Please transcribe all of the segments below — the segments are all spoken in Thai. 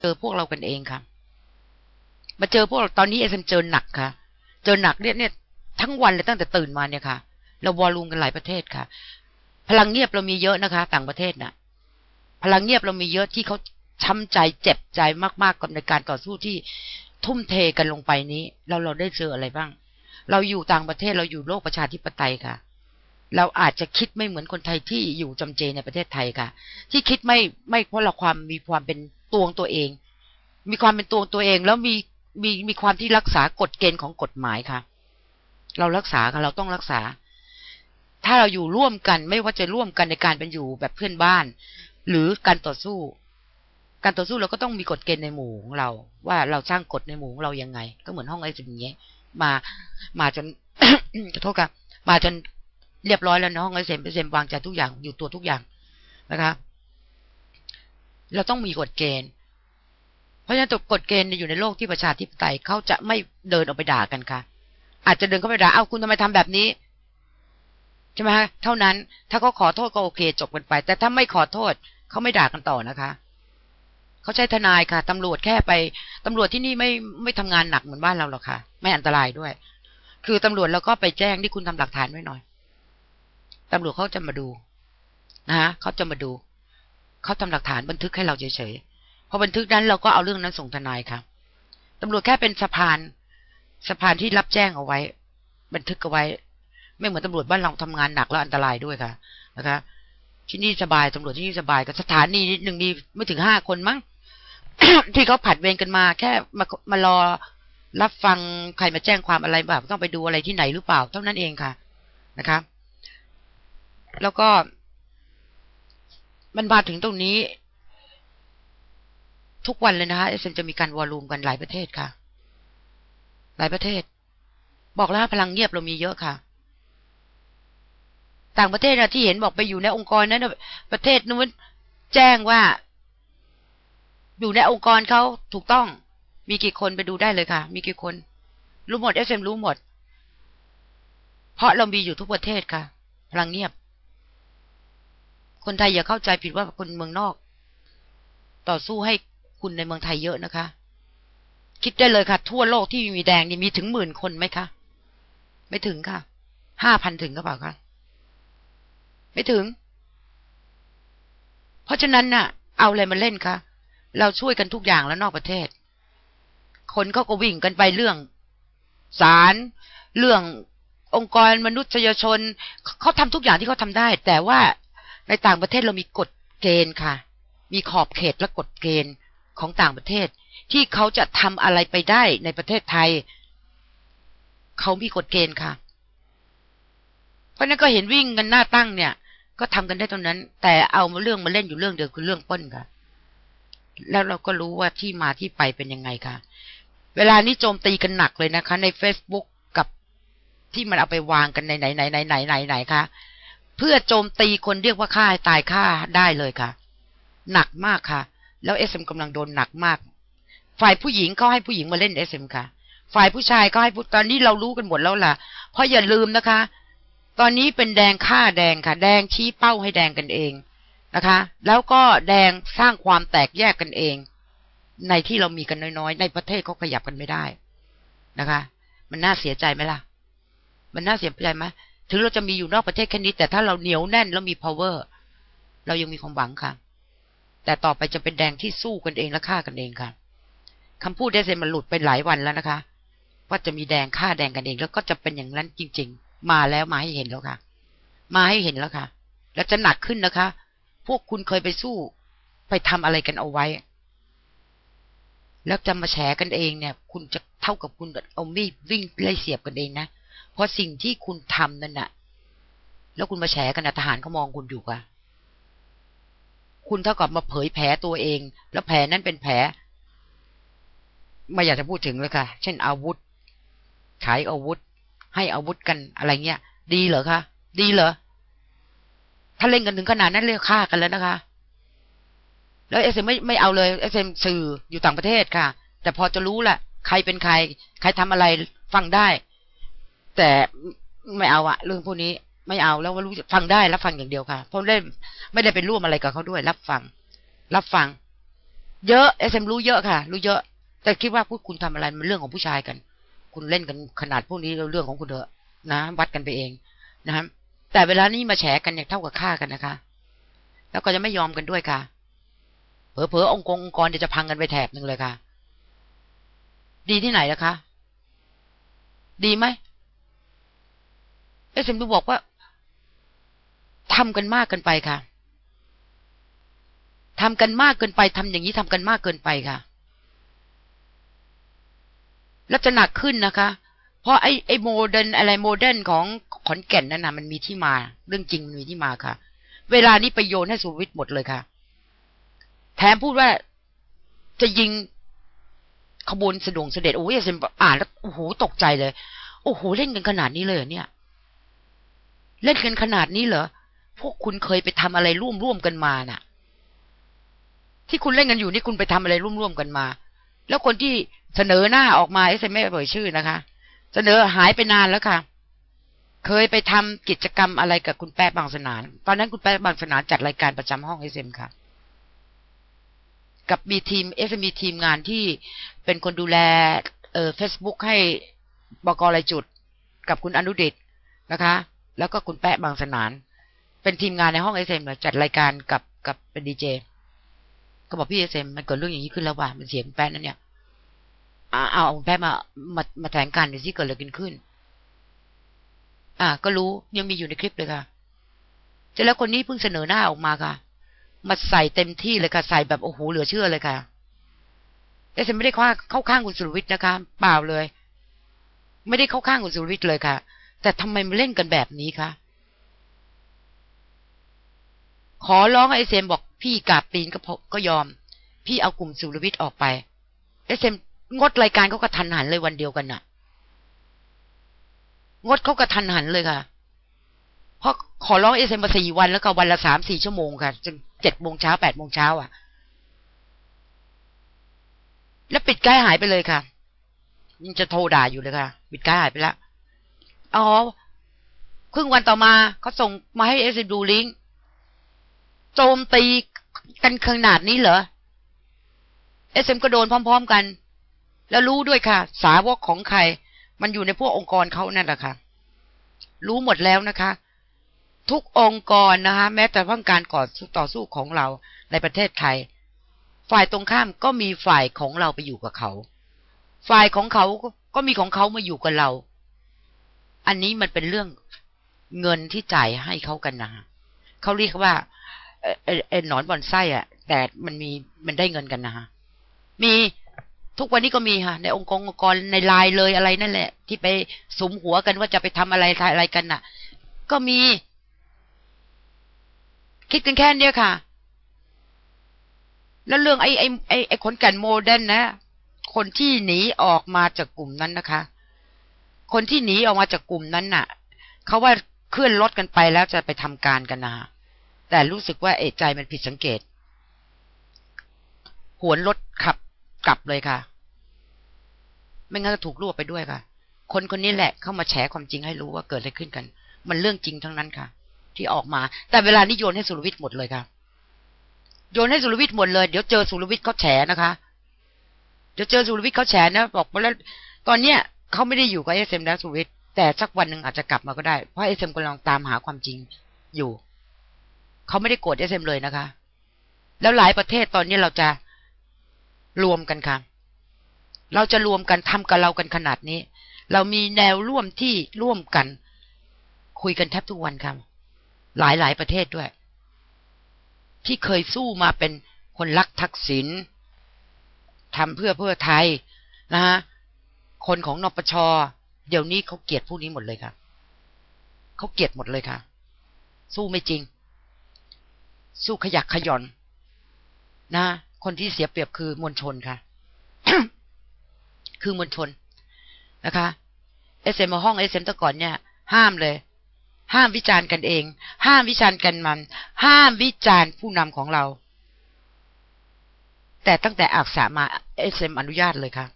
เจอพวกเรากันเองค่ะ มาเจอพวกเราตอนนี้เอสเอ็มเจอหนักค่ะ เจอหนักเนี่ยเนี่ยทั้งวันเลยตั้งแต่ตื่นมาเนี่ยค่ะ เราวอลลุ่มกันหลายประเทศค่ะ พลังเงียบเรามีเยอะนะคะ ต่างประเทศน่ะ พลังเงียบเรามีเยอะที่เขาช้ำใจเจ็บใจมากๆกับในการต่อสู้ที่ทุ่มเทกันลงไปนี้ เราเราได้เจออะไรบ้าง เราอยู่ต่างประเทศเราอยู่โลกประชาธิปไตยค่ะ เราอาจจะคิดไม่เหมือนคนไทยที่อยู่จำเจในประเทศไทยค่ะ ที่คิดไม่ไม่เพราะเราความมีความเป็นตัวงตัวเอง มีความเป็นตัวตัวเอง แล้วมีมีมีความที่รักษากฎเกณฑ์ของกฎหมายค่ะ เรารักษาค่ะเราต้องรักษา ถ้าเราอยู่ร่วมกันไม่ว่าจะร่วมกันในการเป็นอยู่แบบเพื่อนบ้าน หรือการต่อสู้ การต่อสู้เราก็ต้องมีกฎเกณฑ์ในหมู่ของเรา ว่าเราสร้างกฎในหมู่ของเรายังไง ก็เหมือนห้องไอซีอย่างเงี้ยมามาจนขอโทษค่ะมาจน เรียบร้อยแล้วนะห้องไอเซมเซมวางใจทุกอย่างอยู่ตัวทุกอย่างนะคะเราต้องมีกฎเกณฑ์ เพราะฉะนั้นตัวกฎเกณฑ์อยู่ในโลกที่ประชาธิปไตยเขาจะไม่เดินออกไปด่ากันค่ะ อาจจะเดินเข้าไปด่าเอ้าคุณทำไมทำแบบนี้ใช่ไหมฮะเท่านั้น ถ้าเขาขอโทษก็โอเคจบกันไป แต่ถ้าไม่ขอโทษเขาไม่ด่ากันต่อนะคะเขาใช้ทนายค่ะตำรวจแค่ไปตำรวจที่นี่ไม่ไม่ทำงานหนักเหมือนบ้านเราหรอกค่ะ ไม่อันตรายด้วย คือตำรวจแล้วก็ไปแจ้งที่คุณทำหลักฐานไว้หน่อย ตำรวจเขาจะมาดูนะฮะเขาจะมาดู เขาทำหลักฐานบันทึกให้เราเฉยๆพอบันทึกนั้นเราก็เอาเรื่องนั้นส่งทนายครับตำรวจแค่เป็นสะพานสะพานที่รับแจ้งเอาไว้ บันทึกเอาไว้ ไม่เหมือนตำรวจบ้านเราทำงานหนักแล้วอันตรายด้วยค่ะนะคะที่นี่สบายตำรวจที่นี่สบายกับสถานีหนึ่งมีไม่ถึงห้าคนมั้งที่เขาผัดเวรกันมา แค่มามารอรับฟังใครมาแจ้งความอะไรแบบต้องไปดูอะไรที่ไหนหรือเปล่า เท่านั้นเองค่ะ นะคะ แล้วก็ มันมาถึงตรงนี้ ทุกวันเลยนะคะเอสเอ็มจะมีการวอลลุ่มกันหลายประเทศค่ะ หลายประเทศ บอกแล้วพลังเงียบเรามีเยอะค่ะ ต่างประเทศนะที่เห็นบอกไปอยู่ในองค์กรนั้นประเทศนู้นแจ้งว่าอยู่ในองค์กรเขาถูกต้อง มีกี่คนไปดูได้เลยค่ะ มีกี่คน รู้หมดเอสเอ็มรู้หมด เพราะเรามีอยู่ทุกประเทศค่ะ พลังเงียบ คนไทยอย่าเข้าใจผิดว่าคนเมืองนอก ต่อสู้ให้คุณในเมืองไทยเยอะนะคะ คิดได้เลยค่ะ ทั่วโลกที่มีแดงนี่มีถึงหมื่นคนไหมคะ ไม่ถึงค่ะ ห้าพันถึงก็เปล่าคะไม่ถึง เพราะฉะนั้นน่ะ เอาอะไรมาเล่นคะเราช่วยกันทุกอย่างแล้วนอกประเทศ คนเขาก็วิ่งกันไปเรื่องศาลเรื่ององค์กรมนุษยชนเขาทำทุกอย่างที่เขาทาได้ แต่ว่า ในต่างประเทศเรามีกฎเกณฑ์ค่ะ มีขอบเขตและกฎเกณฑ์ของต่างประเทศ ที่เขาจะทำอะไรไปได้ในประเทศไทย เขามีกฎเกณฑ์ค่ะ เพราะนั้นก็เห็นวิ่งกันหน้าตั้งเนี่ย ก็ทำกันได้ตรงนั้น แต่เอามาเรื่องมาเล่นอยู่เรื่องเดียวคือเรื่องป้นค่ะ แล้วเราก็รู้ว่าที่มาที่ไปเป็นยังไงค่ะ เวลานี้โจมตีกันหนักเลยนะคะ ใน Facebook กับที่มันเอาไปวางกันในไหนไหนไหนไหนไหนไหนคะ เพื่อโจมตีคนเรียกว่าฆ่าตายฆ่าได้เลยค่ะ หนักมากค่ะ แล้วเอสเอ็มกำลังโดนหนักมาก ฝ่ายผู้หญิงเขาให้ผู้หญิงมาเล่นเอสเอ็มค่ะ ฝ่ายผู้ชายก็ให้ผู้ตอนนี้เรารู้กันหมดแล้วล่ะ เพราะอย่าลืมนะคะ ตอนนี้เป็นแดงฆ่าแดงค่ะ แดงชี้เป้าให้แดงกันเองนะคะ แล้วก็แดงสร้างความแตกแยกกันเอง ในที่เรามีกันน้อยๆ ในประเทศเขาขยับกันไม่ได้นะคะ มันน่าเสียใจไหมล่ะ มันน่าเสียใจไหม ถึงเราจะมีอยู่นอกประเทศแค่นี้ แต่ถ้าเราเหนียวแน่นแล้วมี power เรายังมีความหวังค่ะ แต่ต่อไปจะเป็นแดงที่สู้กันเองและฆ่ากันเองค่ะคำพูดได้เซนมันหลุดไปหลายวันแล้วนะคะ ว่าจะมีแดงฆ่าแดงกันเอง แล้วก็จะเป็นอย่างนั้นจริง ๆ มาแล้วมาให้เห็นแล้วค่ะ มาให้เห็นแล้วค่ะ แล้วจะหนักขึ้นนะคะ พวกคุณเคยไปสู้ ไปทำอะไรกันเอาไว้ แล้วจะมาแฉกันเองเนี่ย คุณจะเท่ากับคุณเอามีดวิ่งไล่เสียบกันเองนะ เพราะสิ่งที่คุณทำนั่นน่ะ แล้วคุณมาแฉกันนะทหารเขามองคุณอยู่กะคุณเท่ากับมาเผยแผลตัวเอง แล้วแผลนั้นเป็นแผลไม่อยากจะพูดถึงเลยค่ะ เช่น อาวุธ ขายอาวุธ ให้อาวุธกันอะไรเงี้ย ดีเหรอคะ ดีเหรอ ถ้าเล่นกันถึงขนาดนั้นเรียกฆ่ากันแล้วนะคะ แล้วเอสเอ็มไม่ไม่เอาเลยเอสเอ็มสื่ออยู่ต่างประเทศค่ะ แต่พอจะรู้แหละใครเป็นใคร ใครทำอะไรฟังได้ แต่ไม่เอาอะเรื่องพวกนี้ไม่เอาแล้วว่ารู้ฟังได้รับฟังอย่างเดียวค่ะ เพราะได้ไม่ได้เป็นร่วมอะไรกับเขาด้วย รับฟัง รับฟัง เยอะเอสเอ็มรู้เยอะค่ะ รู้เยอะ แต่คิดว่าพวกคุณทำอะไรมันเรื่องของผู้ชายกัน คุณเล่นกันขนาดพวกนี้เรื่องของคุณเถอะนะวัดกันไปเองนะครับแต่เวลานี้มาแฉกันเนี่ยเท่ากับฆ่ากันนะคะ แล้วก็จะไม่ยอมกันด้วยค่ะ เผลอๆองค์กรองค์กรจะพังกันไปแถบหนึ่งเลยค่ะ ดีที่ไหนล่ะคะ ดีไหม เอสเอ็มดูบอกว่าทำกันมากเกินไปค่ะทำกันมากเกินไปทำอย่างนี้ทำกันมากเกินไปค่ะ แล้วจะหนักขึ้นนะคะ เพราะไอ้ไอ้โมเดิร์นอะไรโมเดิร์นของขอนแก่นนั่นนะมันมีที่มา เรื่องจริงมันมีที่มาค่ะ เวลานี้ไปโยนให้สุวิทย์หมดเลยค่ะ แถมพูดว่าจะยิงขบวนสะดวงเสด็จโอ้ยเซมอ่านแล้วโอ้โหตกใจเลย โอ้โหเล่นกันขนาดนี้เลยเนี่ย เล่นกันขนาดนี้เหรอ พวกคุณเคยไปทำอะไรร่วมร่วมกันมาน่ะ ที่คุณเล่นกันอยู่นี่คุณไปทำอะไรร่วมร่วมกันมา แล้วคนที่เสนอหน้าออกมาเอสไม่เอ่ยชื่อนะคะ เสนอหายไปนานแล้วค่ะ เคยไปทำกิจกรรมอะไรกับคุณแป๊ะบางสนาน ตอนนั้นคุณแป๊ะบางสนานจัดรายการประจำห้องเอสเอ็มค่ะกับมีทีมเอสมีทีมงานที่เป็นคนดูแลเอ่อเฟซบุ๊กให้บกรายจุด กับคุณอนุดิตนะคะ แล้วก็คุณแปะบางสนาน เป็นทีมงานในห้องเอสเอ็มจัดรายการกับกับเป็นดีเจก็บอกพี่เอสเอ็มมันเกิดเรื่องอย่างนี้ขึ้นแล้วว่ะมันเสียงแปะนั่นเนี่ยเอาเอาแปะมามามาแถลงการดูสิเกิดอะไรกันขึ้น อ่า ก็รู้ยังมีอยู่ในคลิปเลยค่ะเสร็จแล้วคนนี้เพิ่งเสนอหน้าออกมาค่ะ มาใส่เต็มที่เลยค่ะ ใส่แบบโอ้โหเหลือเชื่อเลยค่ะ แต่ฉันไม่ได้เข้าข้างคุณสุรวิทย์นะคะ เปล่าเลย ไม่ได้เข้าข้างคุณสุรวิทย์เลยค่ะ แต่ทำไมมาเล่นกันแบบนี้คะขอร้องไอเซมบอกพี่กาบตีนก็ก็ยอม พี่เอากลุ่มสุรวิทย์ออกไปไอเซมงดรายการเขาก็ทันหันเลยวันเดียวกันน่ะ งดเขาก็ทันหันเลยค่ะ เพราะขอร้องเอเซมมาสี่วันแล้วก็วันละสามสี่ชั่วโมงค่ะจนเจ็ดโมงเช้าแปดโมงเช้าอะ แล้วปิดใกล้หายไปเลยค่ะยังจะโทรด่าอยู่เลยค่ะ ปิดใกล้หายไปแล้ว อ๋อ ครึ่งวันต่อมาเขาส่งมาให้เอสดูลิงโจมตีกันขนาดนี้เหรอเอสเอ็มก็โดนพร้อม ๆกัน แล้วรู้ด้วยค่ะ สาวกของใคร มันอยู่ในพวกองค์กรเขานั่นแหละค่ะ รู้หมดแล้วนะคะ ทุกองค์กรนะคะ แม้แต่ว่าการก่อต่อสู้ของเราในประเทศไทย ฝ่ายตรงข้ามก็มีฝ่ายของเราไปอยู่กับเขา ฝ่ายของเขาก็มีของเขามาอยู่กับเรา อันนี้มันเป็นเรื่องเงินที่จ่ายให้เขากันนะเขาเรียกว่าเออหนอนบอนไส้อะแต่มันมีมันได้เงินกันนะฮะมีทุกวันนี้ก็มีค่ะในองค์กรองค์กรในไลน์เลยอะไรนั่นแหละ ที่ไปสมหัวกันว่าจะไปทำอะไรอะไรกันน่ะ ก็มี คิดกันแค่นี้ค่ะ แล้วเรื่องไอ้ไอ้ไอ้ไอ้คนแก่นโมเดิร์นนะ คนที่หนีออกมาจากกลุ่มนั้นนะคะ คนที่หนีออกมาจากกลุ่มนั้นน่ะเขาว่าเคลื่อนรถกันไปแล้วจะไปทำการกันนะแต่รู้สึกว่าเอะใจมันผิดสังเกต หวนรถขับกลับเลยค่ะ ไม่งั้นก็ถูกรวบไปด้วยค่ะ คนคนนี้แหละเข้ามาแฉความจริงให้รู้ว่าเกิดอะไรขึ้นกัน มันเรื่องจริงทั้งนั้นค่ะ ที่ออกมา แต่เวลานี้โยนให้สุรวิทย์หมดเลยค่ะ โยนให้สุรวิทย์หมดเลย เดี๋ยวเจอสุรวิทย์เขาแฉนะคะ เดี๋ยวเจอสุรวิทย์เขาแฉนะ บอกมาแล้วตอนเนี้ย เขาไม่ได้อยู่กับเอสเอ็มแล้วสุวิทย์แต่สักวันหนึ่งอาจจะกลับมาก็ได้ เพราะเอสเอ็มกำลังตามหาความจริงอยู่ เขาไม่ได้โกรธเอสเอ็มเลยนะคะ แล้วหลายประเทศตอนนี้เราจะรวมกันค่ะ เราจะรวมกันทำกับเรากันขนาดนี้ เรามีแนวร่วมที่ร่วมกัน คุยกันแทบทุกวันค่ะ หลายหลายประเทศด้วย ที่เคยสู้มาเป็นคนรักทักษิณทำเพื่อเพื่อไทยนะฮะ คนของนปชเดี๋ยวนี้เขาเกลียดผู้นี้หมดเลยค่ะเขาเกลียดหมดเลยค่ะ สู้ไม่จริง สู้ขยักขย่อนนะ คนที่เสียเปรียบคือมวลชนค่ะ คือมวลชนนะคะเอสเอ็มห้องเอสเอ็มตะก่อนเนี่ย ห้ามเลย ห้ามวิจารณ์กันเอง ห้ามวิจารณ์กันมัน ห้ามวิจารณ์ผู้นำของเรา แต่ตั้งแต่อักษามาเอสเอ็มอนุญาตเลยค่ะ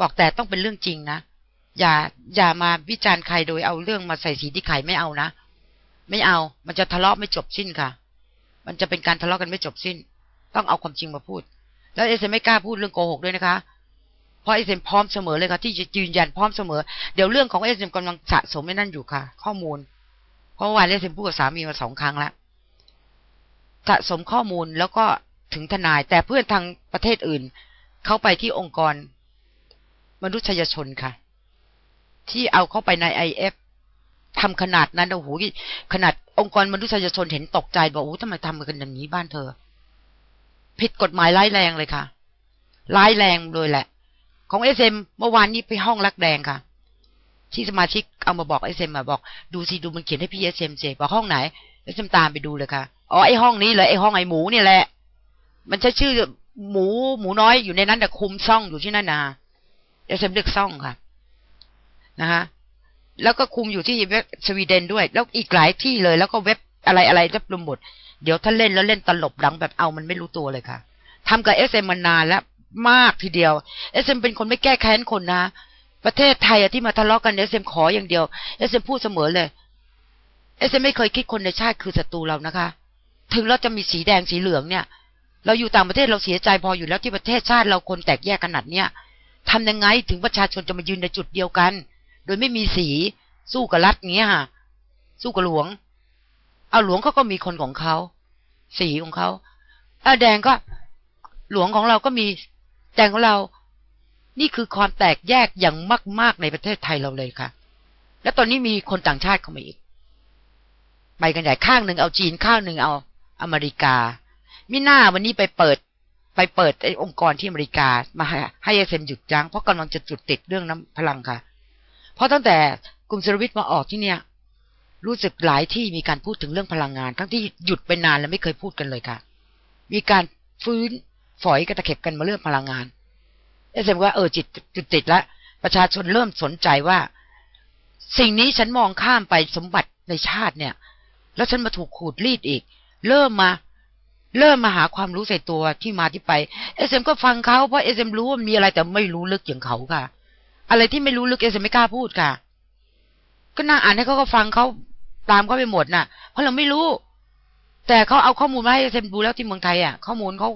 บอกแต่ต้องเป็นเรื่องจริงนะอย่าอย่ามาวิจารณ์ใครโดยเอาเรื่องมาใส่สีที่ไข่ไม่เอานะไม่เอา มันจะทะเลาะไม่จบสิ้นค่ะ มันจะเป็นการทะเลาะกันไม่จบสิ้น ต้องเอาความจริงมาพูด แล้วเอสเอ็มไม่กล้าพูดเรื่องโกหกด้วยนะคะ เพราะเอสเอ็มพร้อมเสมอเลยค่ะ ที่จะยืนยันพร้อมเสมอ เดี๋ยวเรื่องของเอสเอ็มกำลังสะสมไว้นั่นอยู่ค่ะ ข้อมูล เพราะว่าเอสเอ็มพูดกับสามีมาสองครั้งแล้ว สะสมข้อมูลแล้วก็ถึงทนาย แต่เพื่อนทางประเทศอื่น เข้าไปที่องค์กร มนุษยชนค่ะ ที่เอาเข้าไปในไอเอฟทำขนาดนั้นโอ้โหขนาดองค์กรมนุษยชนเห็นตกใจบอกโอ้ทำไมทำกันอย่างนี้บ้านเธอ ผิดกฎหมายร้ายแรงเลยค่ะร้ายแรงเลยแหละ ของเอสเอ็มเมื่อวานนี้ไปห้องรักแดงค่ะ ที่สมาชิกเอามาบอกเอสเอ็มมาบอกดูสิดูมันเขียนให้พี่เอสเอ็มเจบอกห้องไหนเอสเอ็มตามไปดูเลยค่ะอ๋อไอห้องนี้เลยไอห้องไอหมูนี่แหละ มันใช้ชื่อหมูหมูน้อยอยู่ในนั้นแต่คุมซ่องอยู่ที่นั่นนะ เอสเอ็มเลือกซ่องค่ะนะคะแล้วก็คุมอยู่ที่เว็บสวีเดนด้วย แล้วอีกหลายที่เลย แล้วก็เว็บอะไรอะไรจะรวมหมด เดี๋ยวถ้าเล่นแล้วเล่นตลบหลังแบบเอามันไม่รู้ตัวเลยค่ะทำกับเอสเอ็มมานานแล้วมากทีเดียวเอสเอ็มเป็นคนไม่แก้แค้นคนนะ ประเทศไทยอะที่มาทะเลาะกันเอสเอ็มขออย่างเดียวเอสเอ็มพูดเสมอเลยเอสเอ็มไม่เคยคิดคนในชาติคือศัตรูเรานะคะ ถึงเราจะมีสีแดงสีเหลืองเนี่ย เราอยู่ต่างประเทศเราเสียใจพออยู่แล้วที่ประเทศชาติเราคนแตกแยกขนาดเนี้ย ทำยังไงถึงประชาชนจะมายืนในจุดเดียวกัน โดยไม่มีสีสู้กับรัฐเงี้ยค่ะสู้กับหลวง เอาหลวงเขาก็มีคนของเขา สีของเขาเอาแดงก็ หลวงของเราก็มีแดงของเรา นี่คือความแตกแยกอย่างมาก ๆในประเทศไทยเราเลยค่ะ และตอนนี้มีคนต่างชาติเข้ามาอีกไปกันใหญ่ข้างหนึ่งเอาจีนข้างหนึ่งเอาอเมริกามิหน้าวันนี้ไปเปิด ไปเปิดไอ้องค์กรที่อเมริกามาให้เอเซมหยุดยั้งเพราะกำลังจะจุดติดเรื่องน้ำพลังค่ะ เพราะตั้งแต่กลุ่มเซรวิทมาออกที่เนี่ยรู้สึกหลายที่มีการพูดถึงเรื่องพลังงาน ทั้งที่หยุดไปนานแล้วไม่เคยพูดกันเลยค่ะ มีการฟื้นฝอยกระตะเข็บกันมาเรื่องพลังงานเอเซมว่าเออจิตจุดติดแล้วประชาชนเริ่มสนใจว่า สิ่งนี้ฉันมองข้ามไปสมบัติในชาติเนี่ย แล้วฉันมาถูกขูดรีดอีก เริ่มมา เริ่มมาหาความรู้ใส่ตัวที่มาที่ไปเอสเอ็มก็ฟังเขาเพราะเอสเอ็มรู้ว่ามีอะไรแต่ไม่รู้ลึกอย่างเขาค่ะ อะไรที่ไม่รู้ลึกเอสเอ็มไม่กล้าพูดค่ะ ก็นั่งอ่านให้เขาก็ฟังเขาตามเขาไปหมดน่ะ เพราะเราไม่รู้ แต่เขาเอาข้อมูลมาให้เอสเอ็มดูแล้วที่เมืองไทยอะ ข้อมูลเขา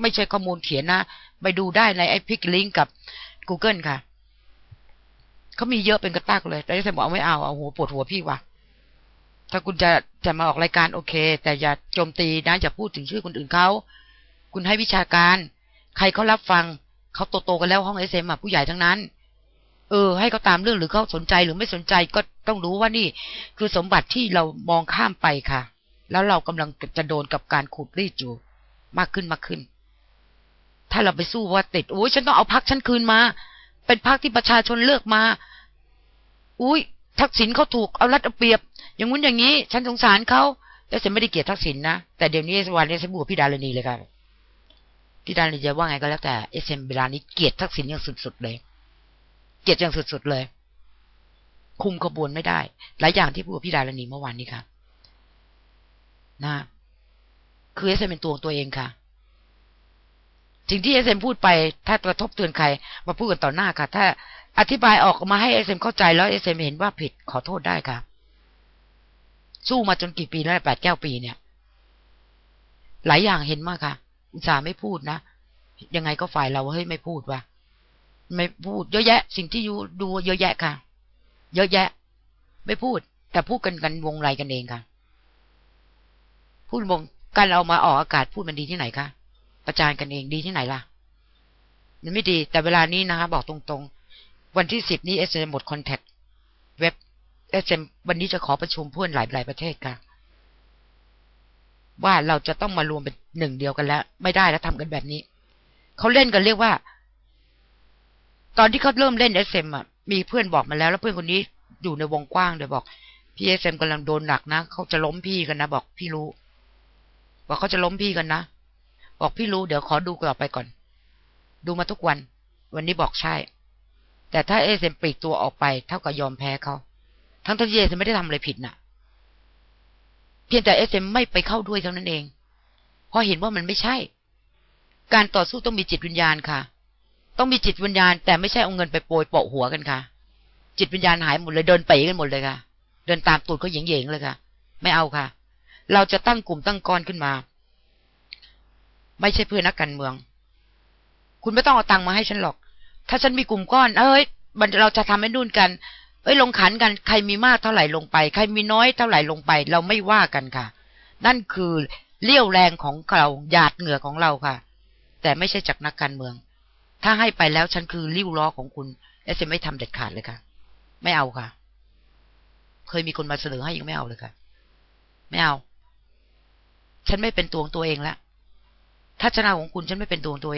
ไม่ใช่ข้อมูลเขียนนะไปดูได้ในไอพิกลิงกับ Google ค่ะเขามีเยอะเป็นกระตักเลย แต่เอสเอ็มบอกเอาไม่เอาเอาหัวปวดหัวพี่ว่ะ ถ้าคุณจะจะมาออกรายการโอเค แต่อย่าโจมตีนะอย่าพูดถึงชื่อคนอื่นเขา คุณให้วิชาการ ใครเขารับฟังเขาโตๆกันแล้วห้องเอสเอ็มผู้ใหญ่ทั้งนั้น เออ ให้เขาตามเรื่องหรือเขาสนใจหรือไม่สนใจก็ต้องรู้ว่านี่ คือสมบัติที่เรามองข้ามไปค่ะ แล้วเรากำลังจะโดนกับการขูดรีดอยู่มากขึ้นมากขึ้น ถ้าเราไปสู้ว่าติดโอ้ยฉันต้องเอาพักฉันคืนมา เป็นพักที่ประชาชนเลือกมา อุ้ย ทักษิณเขาถูกเอารัดเอาเปรียบ อย่างงู้นอย่างนี้ ฉันสงสารเขาแต่ฉันไม่ได้เกลียดทักษิณนะ แต่เดี๋ยวนี้วันนี้ฉันบวกพี่ดารณีเลยครับพี่ดารณีจะว่าไงก็แล้วแต่เอสเอ็มเวลานี้เกลียดทักษิณอย่างสุดๆเลย เกลียดอย่างสุดๆเลย คุมขบวนไม่ได้ หลายอย่างที่พูดพี่ดารณีเมื่อวานนี้ค่ะ นะคือเอสเอ็มเป็นตัวตัวเองค่ะสิ่งที่เอสเอ็มพูดไป ถ้ากระทบเตือนใคร มาพูดกันต่อหน้าค่ะ ถ้า อธิบายออกมาให้เอสเอ็มเข้าใจแล้วเอสเอ็มเห็นว่าผิดขอโทษได้ค่ะสู้มาจนกี่ปีแล้วแปดเก้าปีเนี่ย หลายอย่างเห็นมากค่ะ อุตส่าห์ไม่พูดนะ ยังไงก็ฝ่ายเราเฮ้ยไม่พูดว่ะไม่พูดเยอะแยะ สิ่งที่ยูดูเยอะแยะค่ะ เยอะแยะ ไม่พูด แต่พูดกันกันวงไรกันเองค่ะ พูดวงการเอามาออกอากาศพูดมันดีที่ไหนคะประจานกันเองดีที่ไหนล่ะมันไม่ดี แต่เวลานี้นะคะ บอกตรงๆ วันที่สิบนี้เอสเอ็มหมดคอนแทคเว็บเอสเอ็มวันนี้จะขอประชุมเพื่อนหลายหลายประเทศค่ะ ว่าเราจะต้องมารวมเป็นหนึ่งเดียวกันแล้ว ไม่ได้แล้วทำกันแบบนี้ เขาเล่นกันเรียกว่า ตอนที่เขาเริ่มเล่นเอสเอ็มอะมีเพื่อนบอกมาแล้วแล้วเพื่อนคนนี้อยู่ในวงกว้างเดี๋ยวบอกพี่เอสเอ็มกำลังโดนหนักนะเขาจะล้มพี่กันนะบอกพี่รู้ว่าเขาจะล้มพี่กันนะบอกพี่รู้เดี๋ยวขอดูต่อไปก่อน ดูมาทุกวัน วันนี้บอกใช่ แต่ถ้าเอเซมปลีกตัวออกไปเท่ากับยอมแพ้เขา ทั้งที่เอเซมไม่ได้ทำอะไรผิดนะ่ะ เพียงแต่เอเซมไม่ไปเข้าด้วยเท่านั้นเอง เพราะเห็นว่ามันไม่ใช่ การต่อสู้ต้องมีจิตวิญญาณค่ะ ต้องมีจิตวิญญาณ แต่ไม่ใช่เอาเงินไปโปรยโปะหัวกันค่ะ จิตวิญญาณหายหมดเลยเดินไปกันหมดเลยค่ะ เดินตามตูดเขาเหย่งๆเลยค่ะ ไม่เอาค่ะ เราจะตั้งกลุ่มตั้งก้อนขึ้นมา ไม่ใช่เพื่อนักการเมือง คุณไม่ต้องเอาตังค์มาให้ฉันหรอก ถ้าฉันมีกลุ่มก้อน เอ้ยมันเราจะทำให้นู่นกัน เอ้ยลงขันกันใครมีมากเท่าไหร่ลงไป ใครมีน้อยเท่าไหร่ลงไป เราไม่ว่ากันค่ะ นั่นคือเลี้ยวแรงของเราหยาดเหงื่อของเราค่ะ แต่ไม่ใช่จากนักการเมือง ถ้าให้ไปแล้วฉันคือริ้วล้อของคุณเอสไม่ทำเด็ดขาดเลยค่ะ ไม่เอาค่ะ เคยมีคนมาเสนอให้ยังไม่เอาเลยค่ะ ไม่เอา ฉันไม่เป็นตัวของตัวเองแล้วถ้าชนะของคุณฉันไม่เป็นตัวของตัวเอง